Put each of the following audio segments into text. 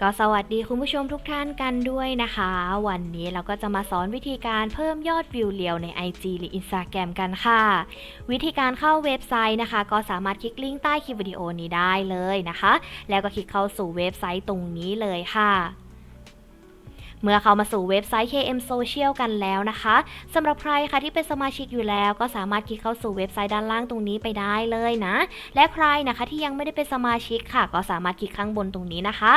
ก็สวัสดีคุณผู้ชมทุกท่านกันด้วยนะคะ วันนี้เราก็จะมาสอนวิธีการเพิ่มยอดวิวเลียวใน IG หรือ Instagram กันค่ะ วิธีการเข้าเว็บไซต์นะคะ ก็สามารถคลิกลิงก์ใต้คลิปวิดีโอนี้ได้เลยนะคะ แล้วก็คลิกเข้าสู่เว็บไซต์ตรงนี้เลยค่ะ เมื่อเข้ามาสู่เว็บไซต์ KM Social กันแล้วนะคะสำหรับใครค่ะที่เป็นสมาชิกอยู่แล้ว ก็สามารถคลิกเข้าสู่เว็บไซต์ด้านล่างตรงนี้ไปได้เลยนะ และใครนะคะที่ยังไม่ได้เป็นสมาชิกค่ะ ก็สามารถคลิกข้างบนตรงนี้นะคะ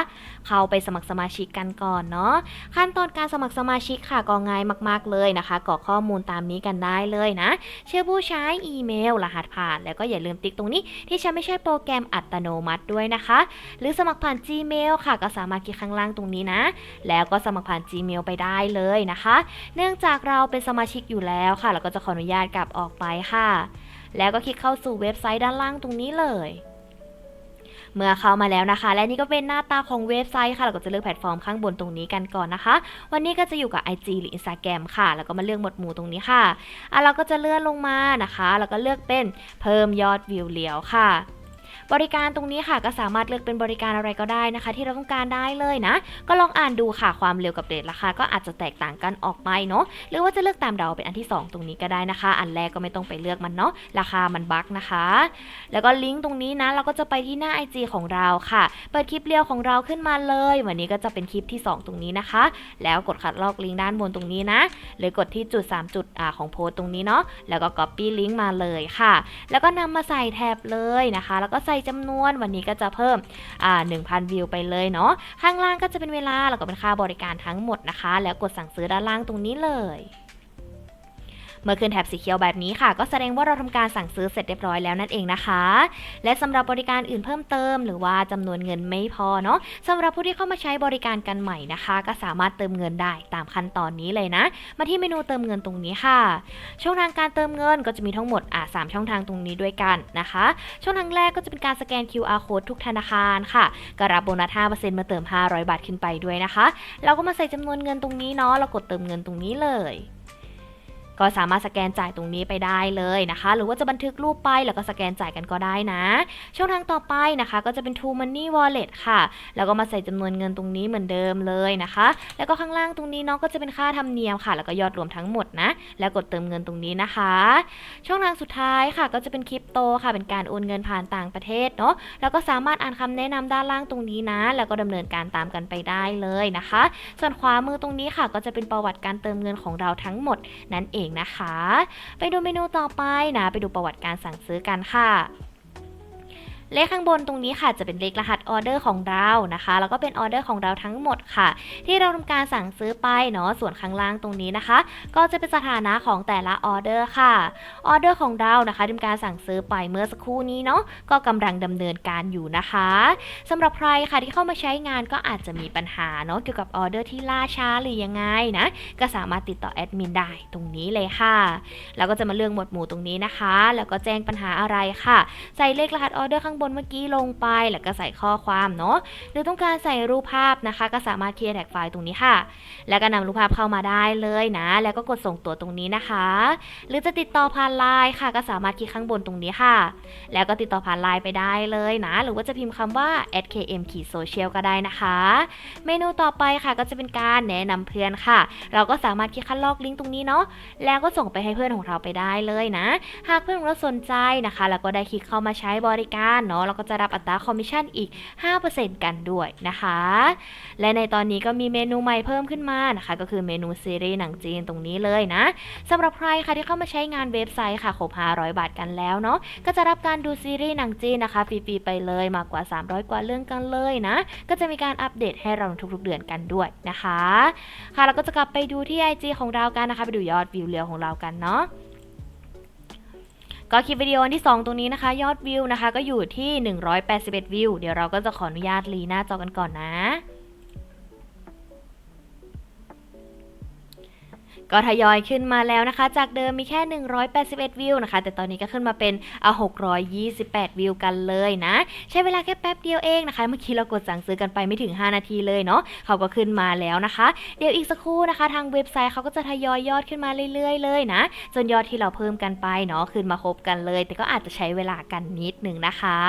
เข้าไปสมัครสมาชิกกันก่อนเนาะขั้นตอนการสมัครสมาชิกค่ะก็ง่ายมาก ๆเลยนะคะกรอกข้อมูลตามนี้กันได้เลยนะชื่อผู้ใช้อีเมล รหัสผ่าน แล้วก็อย่าลืมติ๊กตรงนี้ ที่ฉันไม่ใช่โปรแกรมอัตโนมัติด้วยนะคะ หรือสมัครผ่าน Gmail ค่ะ ก็สามารถคลิกข้างล่างตรงนี้นะ แล้วก็สมัครผ่าน Gmail ไปได้เลยนะคะ เนื่องจากเราเป็นสมาชิกอยู่แล้วค่ะ เราก็จะขออนุญาตกลับออกไปค่ะ แล้วก็คลิกเข้าสู่เว็บไซต์ด้านล่างตรงนี้เลยเมื่อเข้ามาแล้วนะคะ และนี่ก็เป็นหน้าตาของเว็บไซต์ค่ะ เราก็จะเลือกแพลตฟอร์มข้างบนตรงนี้กันก่อนนะคะ วันนี้ก็จะอยู่กับ IG หรือ Instagram ค่ะ แล้วก็มาเลือกหมวดหมู่ตรงนี้ค่ะอะ เราก็จะเลื่อนลงมานะคะ แล้วก็เลือกเป็นเพิ่มยอดวิวเลี้ยวค่ะ บริการตรงนี้ค่ะก็สามารถเลือกเป็นบริการอะไรก็ได้นะคะ ที่เราต้องการได้เลยนะ ก็ลองอ่านดูค่ะความเร็วกับเรทราคาก็อาจจะแตกต่างกันออกไปเนาะหรือว่าจะเลือกตามเดาเป็นอันที่ 2 ตรงนี้ก็ได้นะคะ อันแรกก็ไม่ต้องไปเลือกมันเนาะราคามันบั๊กนะคะ แล้วก็ลิงก์ตรงนี้นะเราก็จะไปที่หน้า IG ของเราค่ะเปิดคลิปเรียวของเราขึ้นมาเลย วันนี้ก็จะเป็นคลิปที่ 2 ตรงนี้นะคะ แล้วกดคัดลอกลิงก์ด้านบนตรงนี้นะหรือกดที่จุด 3 จุดอของโพสต์ตรงนี้เนาะแล้วก็ Copy ลิงก์มาเลยค่ะ แล้วก็นำมาใส่แท็บเลยนะคะ แล้วก็ใส่จำนวนวันนี้ก็จะเพิ่มอ่า1,000 วิวไปเลยเนาะข้างล่างก็จะเป็นเวลาแล้วก็เป็นค่าบริการทั้งหมดนะคะ แล้วกดสั่งซื้อด้านล่างตรงนี้เลย มื่อขึ้นแท็บสีเขียวแบบนี้ค่ะ ก็แสดงว่าเราทำการสั่งซื้อเสร็จเรียบร้อยแล้วนั่นเองนะคะ และสำหรับบริการอื่นเพิ่มเติม หรือว่าจำนวนเงินไม่พอเนาะสำหรับผู้ที่เข้ามาใช้บริการกันใหม่นะคะ ก็สามารถเติมเงินได้ตามขั้นตอนนี้เลยนะ มาที่เมนูเติมเงินตรงนี้ค่ะ ช่องทางการเติมเงินก็จะมีทั้งหมดอะสามช่องทางตรงนี้ด้วยกันนะคะ ช่องทางแรกก็จะเป็นการสแกน QR code ทุกธนาคารค่ะก็รับโบนัส 5%มาเติม 500 บาทขึ้นไปด้วยนะคะ เราก็มาใส่จำนวนเงินตรงนี้เนาะ เรากดเติมเงินตรงนี้เลย ก็สามารถสแกนจ่ายตรงนี้ไปได้เลยนะคะ หรือว่าจะบันทึกรูปไปแล้วก็สแกนจ่ายกันก็ได้นะ ช่องทางต่อไปนะคะ ก็จะเป็น True Money Wallet ค่ะ แล้วก็มาใส่จำนวนเงินตรงนี้เหมือนเดิมเลยนะคะ แล้วก็ข้างล่างตรงนี้เนาะก็จะเป็นค่าธรรมเนียมค่ะ แล้วก็ยอดรวมทั้งหมดนะ แล้วกดเติมเงินตรงนี้นะคะ ช่องทางสุดท้ายค่ะ ก็จะเป็นคริปโตค่ะ เป็นการโอนเงินผ่านต่างประเทศเนาะ แล้วก็สามารถอ่านคำแนะนำด้านล่างตรงนี้นะ แล้วก็ดำเนินการตามกันไปได้เลยนะคะ ส่วนขวามือตรงนี้ค่ะ ก็จะเป็นประวัติการเติมเงินของเราทั้งหมดนั่นเองนะคะ ไปดูเมนูต่อไปนะ ไปดูประวัติการสั่งซื้อกันค่ะ เลขข้างบนตรงนี้ค่ะจะเป็นเลขรหัสออเดอร์ของเรานะคะ แล้วก็เป็นออเดอร์ของเราทั้งหมดค่ะ ที่เราทำการสั่งซื้อไปเนาะส่วนข้างล่างตรงนี้นะคะ ก็จะเป็นสถานะของแต่ละออเดอร์ค่ะออเดอร์ของเรานะคะทำการสั่งซื้อไปเมื่อสักครู่นี้เนาะก็กำลังดำเนินการอยู่นะคะสำหรับใครค่ะที่เข้ามาใช้งานก็อาจจะมีปัญหาเนาะเกี่ยวกับออเดอร์ที่ล่าช้าหรือยังไงนะก็สามารถติดต่อแอดมินได้ตรงนี้เลยค่ะแล้วก็จะมาเลือกหมวดหมู่ตรงนี้นะคะ แล้วก็แจ้งปัญหาอะไรค่ะ ใส่เลขรหัสออเดอร์ข้างบนเมื่อกี้ลงไปแล้วก็ใส่ข้อความเนาะหรือต้องการใส่รูปภาพนะคะ ก็สามารถเคลียร์แท็กไฟล์ตรงนี้ค่ะ แล้วก็นำรูปภาพเข้ามาได้เลยนะ แล้วก็กดส่งตัวตรงนี้นะคะ หรือจะติดต่อผ่านไลน์ค่ะ ก็สามารถคลิกข้างบนตรงนี้ค่ะ แล้วก็ติดต่อผ่านไลน์ไปได้เลยนะ หรือว่าจะพิมพ์คำว่า @km ขี social ก็ได้นะคะ เมนูต่อไปค่ะก็จะเป็นการแนะนำเพื่อนค่ะ เราก็สามารถคลิกคัดลอกลิงก์ตรงนี้เนาะแล้วก็ส่งไปให้เพื่อนของเราไปได้เลยนะ หากเพื่อนของเราสนใจนะคะ แล้วก็ได้คลิกเข้ามาใช้บริการเนาะเราก็จะรับอัตราคอมมิชชั่นอีก 5%กันด้วยนะคะ และในตอนนี้ก็มีเมนูใหม่เพิ่มขึ้นมานะคะ ก็คือเมนูซีรีส์หนังจีนตรงนี้เลยนะสำหรับใครค่ะที่เข้ามาใช้งานเว็บไซต์ค่ะครบ500 บาทกันแล้วเนาะก็จะรับการดูซีรีส์หนังจีนนะคะฟรีๆไปเลยมากกว่า 300 กว่าเรื่องกันเลยนะ ก็จะมีการอัปเดตให้เราทุกๆเดือนกันด้วยนะคะ ค่ะเราก็จะกลับไปดูที่ IG ของเรากันนะคะ ไปดูยอดวิวเรียวของเรากันเนาะ ก็คลิปวิดีโออันที่ 2 ตรงนี้นะคะ ยอดวิวนะคะ ก็อยู่ที่ 181 วิว เดี๋ยวเราก็จะขออนุญาตลีหน้าจอกันก่อนนะ ก็ทยอยขึ้นมาแล้วนะคะ จากเดิมมีแค่ 181 วิวนะคะ แต่ตอนนี้ก็ขึ้นมาเป็นอะ628 วิวกันเลยนะ ใช้เวลาแค่แป๊บเดียวเองนะคะ เมื่อกี้เรากดสั่งซื้อกันไปไม่ถึง 5 นาทีเลยเนาะเขาก็ขึ้นมาแล้วนะคะ เดี๋ยวอีกสักครู่นะคะ ทางเว็บไซต์เขาก็จะทยอยยอดขึ้นมาเรื่อย ๆ เลยนะ จนยอดที่เราเพิ่มกันไปเนาะขึ้นมาครบกันเลย แต่ก็อาจจะใช้เวลากันนิดหนึ่งนะคะ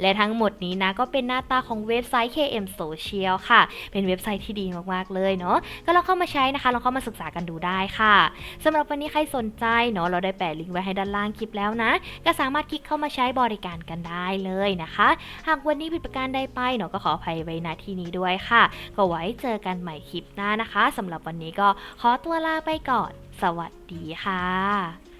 และทั้งหมดนี้นะก็เป็นหน้าตาของเว็บไซต์ KM Social ค่ะ เป็นเว็บไซต์ที่ดีมากๆเลยเนาะก็ลองเข้ามาใช้นะคะลองเข้ามาศึกษากันดูได้ได้ค่ะสำหรับวันนี้ใครสนใจเนาะเราได้แปะลิงก์ไว้ให้ด้านล่างคลิปแล้วนะ ก็สามารถคลิกเข้ามาใช้บริการกันได้เลยนะคะ หากวันนี้ผิดประการใดไปเนาะก็ขออภัยไว้ณที่นี้ด้วยค่ะ ก็ไว้เจอกันใหม่คลิปหน้านะคะสำหรับวันนี้ก็ขอตัวลาไปก่อน สวัสดีค่ะ